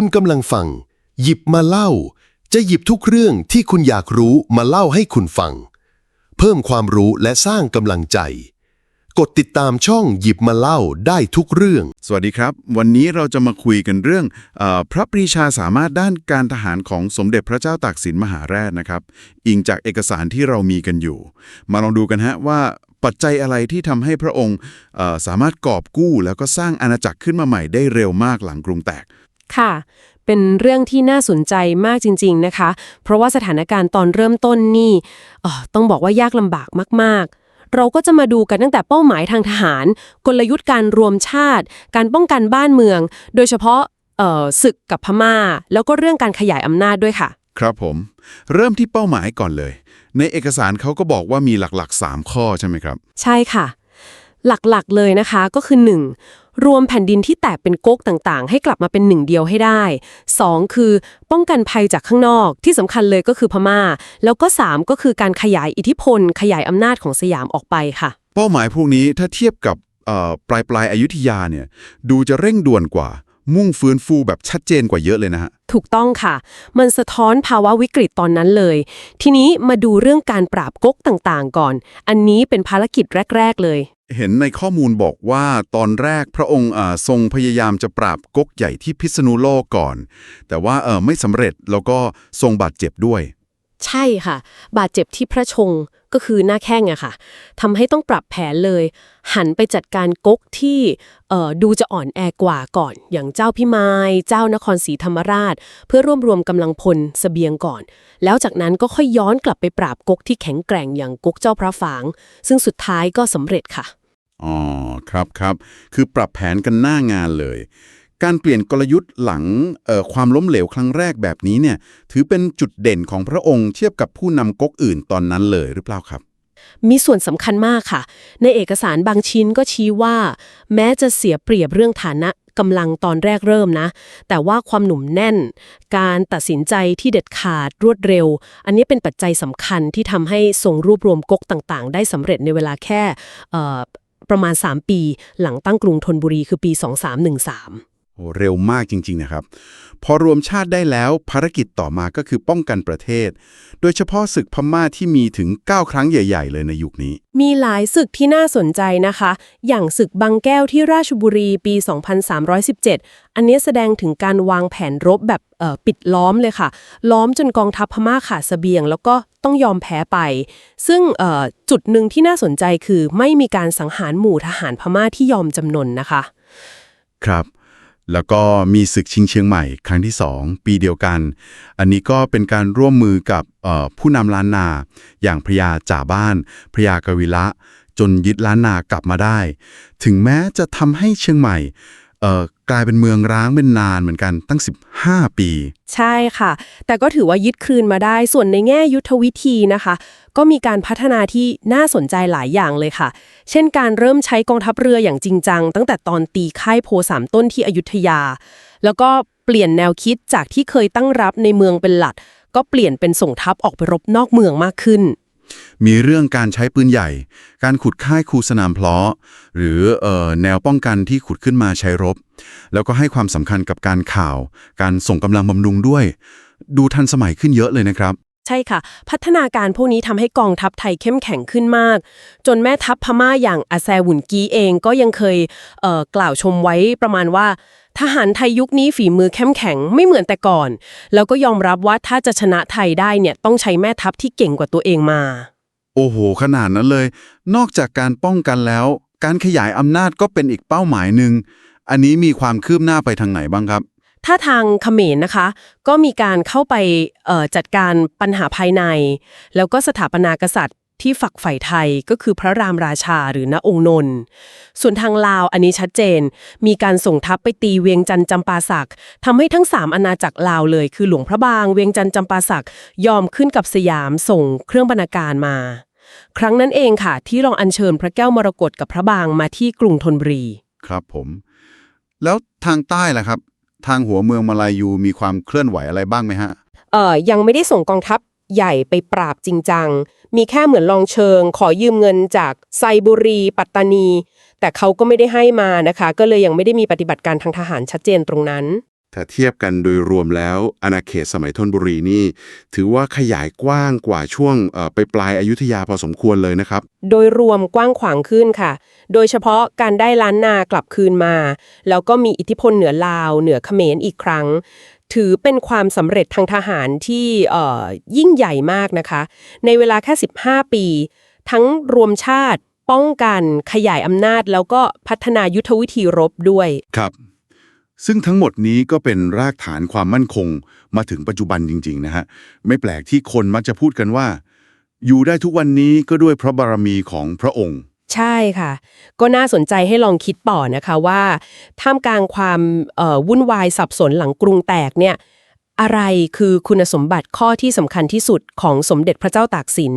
คุณกำลังฟัง หยิบมาเล่า จะหยิบทุกเรื่องที่คุณอยากรู้มาเล่าให้คุณฟัง เพิ่มความรู้และสร้างกำลังใจ กดติดตามช่องหยิบมาเล่าได้ทุกเรื่อง สวัสดีครับ วันนี้เราจะมาคุยกันเรื่องเออพระปรีชาสามารถด้านการทหารของสมเด็จพระเจ้าตากสินมหาราชนะครับ อิงจากเอกสารที่เรามีกันอยู่ มาลองดูกันฮะว่าปัจจัยอะไรที่ทำให้พระองค์เออสามารถกอบกู้ แล้วก็สร้างอาณาจักรขึ้นมาใหม่ได้เร็วมากหลังกรุงแตก ค่ะ เป็นเรื่องที่น่าสนใจมากจริง ๆนะคะ เพราะว่าสถานการณ์ตอนเริ่มต้นนี่เอ่อต้องบอกว่ายากลำบากมากๆเราก็จะมาดูกันตั้งแต่เป้าหมายทางทหาร กลยุทธ์การรวมชาติ การป้องกันบ้านเมือง โดยเฉพาะเอ่อศึกกับพม่า แล้วก็เรื่องการขยายอำนาจด้วยค่ะ ครับผม เริ่มที่เป้าหมายก่อนเลย ในเอกสารเขาก็บอกว่ามีหลักๆ 3 ข้อใช่ไหมครับ ใช่ค่ะ หลักๆเลยนะคะก็คือ 1. รวมแผ่นดินที่แตกเป็นก๊กต่างๆ ให้กลับมาเป็นหนึ่งเดียวให้ได้ 2. คือป้องกันภัยจากข้างนอกที่สำคัญเลยก็คือพม่า แล้วก็ 3 ก็คือการขยายอิทธิพล ขยายอำนาจของสยามออกไปค่ะ เป้าหมายพวกนี้ถ้าเทียบกับเอ่อปลายปลายๆอยุธยาเนี่ยดูจะเร่งด่วนกว่ามุ่งฟื้นฟูแบบชัดเจนกว่าเยอะเลยนะฮะ ถูกต้องค่ะ มันสะท้อนภาวะวิกฤตตอนนั้นเลย ทีนี้มาดูเรื่องการปราบก๊กต่างๆ ก่อน อันนี้เป็นภารกิจแรก ๆ เลย เห็นในข้อมูลบอกว่าตอนแรกพระองค์ทรงพยายามจะปราบก๊กใหญ่ที่พิษณุโลกก่อน แต่ว่าไม่สำเร็จแล้วก็ทรงบาดเจ็บด้วย ใช่ค่ะ บาดเจ็บที่พระชงก็คือหน้าแข้งอะค่ะทำให้ต้องปรับแผนเลย หันไปจัดการก๊กที่ดูจะอ่อนแอกว่าก่อน อย่างเจ้าพิมายเจ้านครศรีธรรมราช เพื่อรวบรวมกำลังพลเสบียงก่อน แล้วจากนั้นก็ค่อยย้อนกลับไปปราบก๊กที่แข็งแกร่งอย่างก๊กเจ้าพระฝาง ซึ่งสุดท้ายก็สำเร็จค่ะ อ๋อครับครับ คือปรับแผนกันหน้างานเลย การเปลี่ยนกลยุทธ์หลังความล้มเหลวครั้งแรกแบบนี้เนี่ย ถือเป็นจุดเด่นของพระองค์เทียบกับผู้นำก๊กอื่นตอนนั้นเลยหรือเปล่าครับมีส่วนสำคัญมากค่ะ ในเอกสารบางชิ้นก็ชี้ว่า แม้จะเสียเปรียบเรื่องฐานะกำลังตอนแรกเริ่มนะ แต่ว่าความหนุ่มแน่น การตัดสินใจที่เด็ดขาดรวดเร็ว อันนี้เป็นปัจจัยสำคัญที่ทำให้ทรงรวบรวมก๊กต่างๆ ได้สำเร็จในเวลาแค่ ประมาณ 3 ปี หลังตั้งกรุงธนบุรีคือปี 2313 โอ้เร็วมากจริง ๆ นะครับ พอรวมชาติได้แล้วภารกิจต่อมาก็คือป้องกันประเทศ โดยเฉพาะศึกพม่าที่มีถึง 9 ครั้งใหญ่ ๆ เลยในยุคนี้ มีหลายศึกที่น่าสนใจนะคะ อย่างศึกบางแก้วที่ราชบุรีปี 2317 อันนี้แสดงถึงการวางแผนรบแบบเอ่อปิดล้อมเลยค่ะ ล้อมจนกองทัพพม่าขาดเสบียง แล้วก็ ต้องยอมแพ้ไป ซึ่งจุดหนึ่งที่น่าสนใจคือไม่มีการสังหารหมู่ทหารพม่าที่ยอมจำนนนะคะ ครับ แล้วก็มีศึกชิงเชียงใหม่ครั้งที่ 2 ปีเดียวกัน อันนี้ก็เป็นการร่วมมือกับผู้นำล้านนา อย่างพระยาจ่าบ้านพระยากวิละ จนยึดล้านนากลับมาได้ ถึงแม้จะทำให้เชียงใหม่ กลายเป็นเมืองร้างเป็นนานเหมือนกันตั้ง 15 ปี ใช่ค่ะ แต่ก็ถือว่ายึดคืนมาได้ ส่วนในแง่ยุทธวิธีนะคะ ก็มีการพัฒนาที่น่าสนใจหลายอย่างเลยค่ะ เช่นการเริ่มใช้กองทัพเรืออย่างจริงจัง ตั้งแต่ตอนตีค่ายโพสามต้นที่อยุธยา แล้วก็เปลี่ยนแนวคิดจากที่เคยตั้งรับในเมืองเป็นหลัก ก็เปลี่ยนเป็นส่งทัพออกไปรบนอกเมืองมากขึ้น มีเรื่องการใช้ปืนใหญ่ การขุดค่ายคูสนามเพลาะหรือออแนวป้องกันที่ขุดขึ้นมาใช้รบ แล้วก็ให้ความสำคัญกับการข่าว การส่งกำลังบำรุงด้วย ดูทันสมัยขึ้นเยอะเลยนะครับใช่ค่ะ พัฒนาการพวกนี้ทำให้กองทัพไทยเข้มแข็งขึ้นมาก จนแม่ทัพพม่าอย่างอาแซหวุนกีเองก็ยังเคยเกล่าวชมไว้ประมาณว่า ทหารไทยยุคนี้ฝีมือเข้มแข็งไม่เหมือนแต่ก่อน แล้วก็ยอมรับว่าถ้าจะชนะไทยได้เนี่ยต้องใช้แม่ทัพที่เก่งกว่าตัวเองมา โอ้โห ขนาดนั้นเลย นอกจากการป้องกันแล้ว การขยายอำนาจก็เป็นอีกเป้าหมายหนึ่ง อันนี้มีความคืบหน้าไปทางไหนบ้างครับ ถ้าทางเขมรนะคะ ก็มีการเข้าไปจัดการปัญหาภายใน แล้วก็สถาปนากษัตริย์ที่ฝักใฝ่ไทยก็คือพระรามราชาหรือณองค์นนท์ ส่วนทางลาวอันนี้ชัดเจน มีการส่งทัพไปตีเวียงจันทร์จำปาสักทำให้ทั้ง 3 อาณาจักรลาวเลย คือหลวงพระบางเวียงจันทร์จำปาสักยอมขึ้นกับสยามส่งเครื่องบรรณาการมา ครั้งนั้นเองค่ะ ที่ลองอัญเชิญพระแก้วมรกตกับพระบางมาที่กรุงธนบุรี ครับผม แล้วทางใต้ล่ะครับ ทางหัวเมืองมาลายูมีความเคลื่อนไหวอะไรบ้างไหมฮะ เอ่อยังไม่ได้ส่งกองทัพใหญ่ไปปราบจริงจัง มีแค่เหมือนลองเชิง ขอยืมเงินจากไซบุรี ปัตตานี แต่เขาก็ไม่ได้ให้มานะคะ ก็เลยยังไม่ได้มีปฏิบัติการทางทหารชัดเจนตรงนั้น ถ้าเทียบกันโดยรวมแล้วอาณาเขตสมัยธนบุรีนี่ ถือว่าขยายกว้างกว่าช่วงเอ่อไปปลายอายุทยาพอสมควรเลยนะครับ โดยรวมกว้างขวางขึ้นค่ะ โดยเฉพาะการได้ล้านนากลับคืนมา แล้วก็มีอิทธิพลเหนือลาว เหนือเขมรอีกครั้ง ถือเป็นความสำเร็จทางทหารที่เอ่อยิ่งใหญ่มากนะคะ ในเวลาแค่ 15 ปี ทั้งรวมชาติป้องกันขยายอำนาจแล้วก็พัฒนายุทธวิธีรบด้วยครับ ซึ่งทั้งหมดนี้ก็เป็นรากฐานความมั่นคงมาถึงปัจจุบันจริง ๆ นะฮะ ไม่แปลกที่คนมักจะพูดกันว่า อยู่ได้ทุกวันนี้ก็ด้วยพระบารมีของพระองค์ ใช่ค่ะ ก็น่าสนใจให้ลองคิดต่อนะคะว่า ท่ามกลางความวุ่นวายสับสนหลังกรุงแตกเนี่ย อะไรคือคุณสมบัติข้อที่สำคัญที่สุดของสมเด็จพระเจ้าตากสิน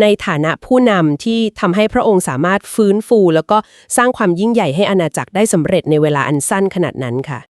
ในฐานะผู้นำที่ทำให้พระองค์สามารถฟื้นฟู แล้วก็สร้างความยิ่งใหญ่ให้อาณาจักรได้สำเร็จในเวลาอันสั้นขนาดนั้นค่ะ